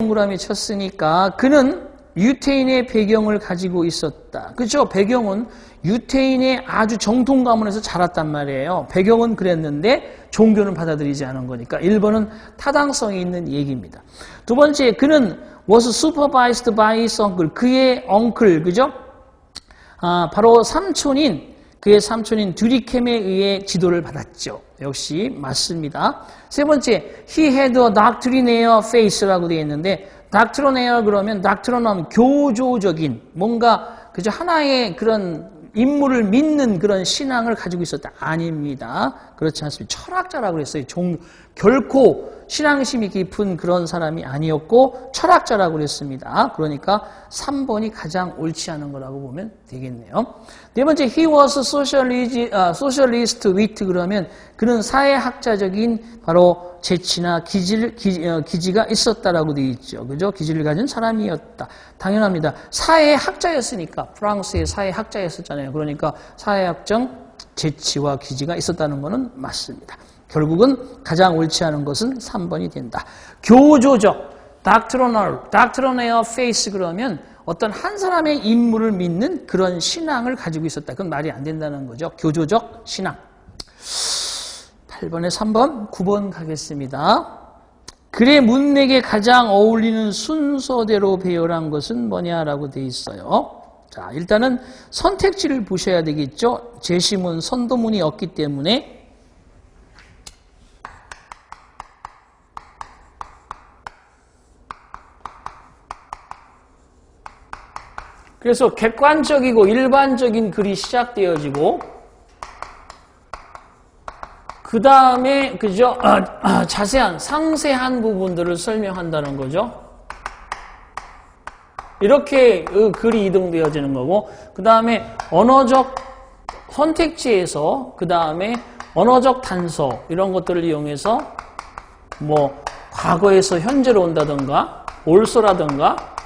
동그라미 쳤으니까 그는 유태인의 배경을 가지고 있었다. 그렇죠? 배경은 유태인의 아주 정통 가문에서 자랐단 말이에요. 배경은 그랬는데 종교는 받아들이지 않은 거니까 1번은 타당성이 있는 얘기입니다. 두 번째, 그는 was supervised by his uncle. 그의 엉클, 그죠? 아, 바로 삼촌인 그의 삼촌인 드리캠에 의해 지도를 받았죠. 역시 맞습니다. 세 번째, he had a doctrinaire face라고 되어 있는데 doctrinaire 그러면 doctrine은 교조적인 뭔가 그저 하나의 그런 인물을 믿는 그런 신앙을 가지고 있었다. 아닙니다. 그렇지 않습니다. 철학자라고 그랬어요. 종, 결코 신앙심이 깊은 그런 사람이 아니었고 철학자라고 그랬습니다. 그러니까 3번이 가장 옳지 않은 거라고 보면 되겠네요. 네 번째, he was socialist, 아, wit 그러면 그는 사회학자적인 바로 재치나 기질, 기, 어, 기지 가 있었다라고 되어 있죠. 그죠? 기질을 가진 사람이었다. 당연합니다. 사회학자였으니까 프랑스의 사회학자였었잖아요. 그러니까 사회학적 재치와 기지가 있었다는 것은 맞습니다. 결국은 가장 옳지 않은 것은 3번이 된다. 교조적, doctrinal, doctrinaire face 그러면 어떤 한 사람의 인물을 믿는 그런 신앙을 가지고 있었다. 그건 말이 안 된다는 거죠. 교조적 신앙. 8번에 3번, 9번 가겠습니다. 글의 문맥에 가장 어울리는 순서대로 배열한 것은 뭐냐라고 돼 있어요. 자, 일단은 선택지를 보셔야 되겠죠. 제시문, 선도문이 없기 때문에 그래서 객관적이고 일반적인 글이 시작되어지고 그 다음에 그죠 아, 아, 자세한 상세한 부분들을 설명한다는 거죠. 이렇게 그 글이 이동되어지는 거고 그 다음에 언어적 선택지에서 그 다음에 언어적 단서 이런 것들을 이용해서 뭐 과거에서 현재로 온다든가 올소라든가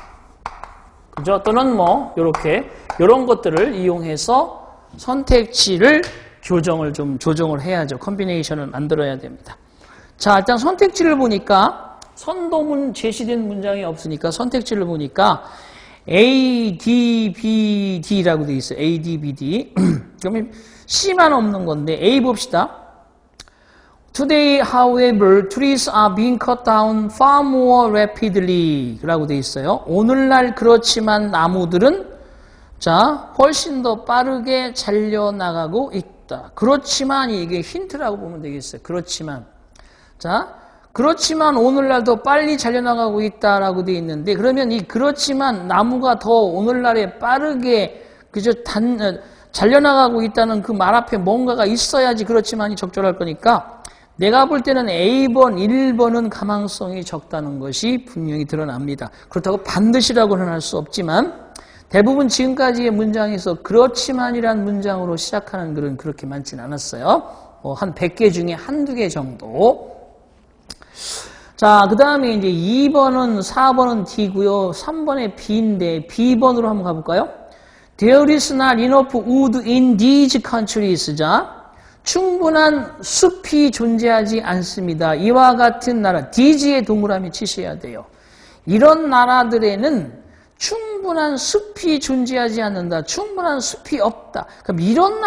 그죠? 또는 뭐 이렇게 이런 것들을 이용해서 선택지를 교정을 좀 조정을 해야죠. 컨비네이션을 만들어야 됩니다. 자, 일단 선택지를 보니까 선도문 제시된 문장이 없으니까 선택지를 보니까 A, D, B, D라고 되어 있어요. A, D, B, D. 그러면 C만 없는 건데 A 봅시다. Today, however, trees are being cut down far more rapidly 라고 되어 있어요. 오늘날 그렇지만 나무들은 자 훨씬 더 빠르게 잘려나가고 있다. 그렇지만 이게 힌트라고 보면 되겠어요. 그렇지만 자 그렇지만 오늘날도 빨리 잘려나가고 있다라고 되어 있는데 그러면 이 그렇지만 나무가 더 오늘날에 빠르게 그저 단 어, 잘려나가고 있다는 그 말 앞에 뭔가가 있어야지 그렇지만이 적절할 거니까 내가 볼 때는 A번, 1번은 가망성이 적다는 것이 분명히 드러납니다. 그렇다고 반드시라고는 할 수 없지만 대부분 지금까지의 문장에서 그렇지만이란 문장으로 시작하는 글은 그렇게 많지는 않았어요. 어, 한 100개 중에 한두 개 정도. 자, 그 다음에 이제 2번은 4번은 D고요. 3번에 B인데 B번으로 한번 가볼까요? There is not enough wood in these countries. 자, 충분한 숲이 존재하지 않습니다. 이와 같은 나라, 디지의 동그라미 치셔야 돼요. 이런 나라들에는 충분한 숲이 존재하지 않는다. 충분한 숲이 없다. 그럼 이런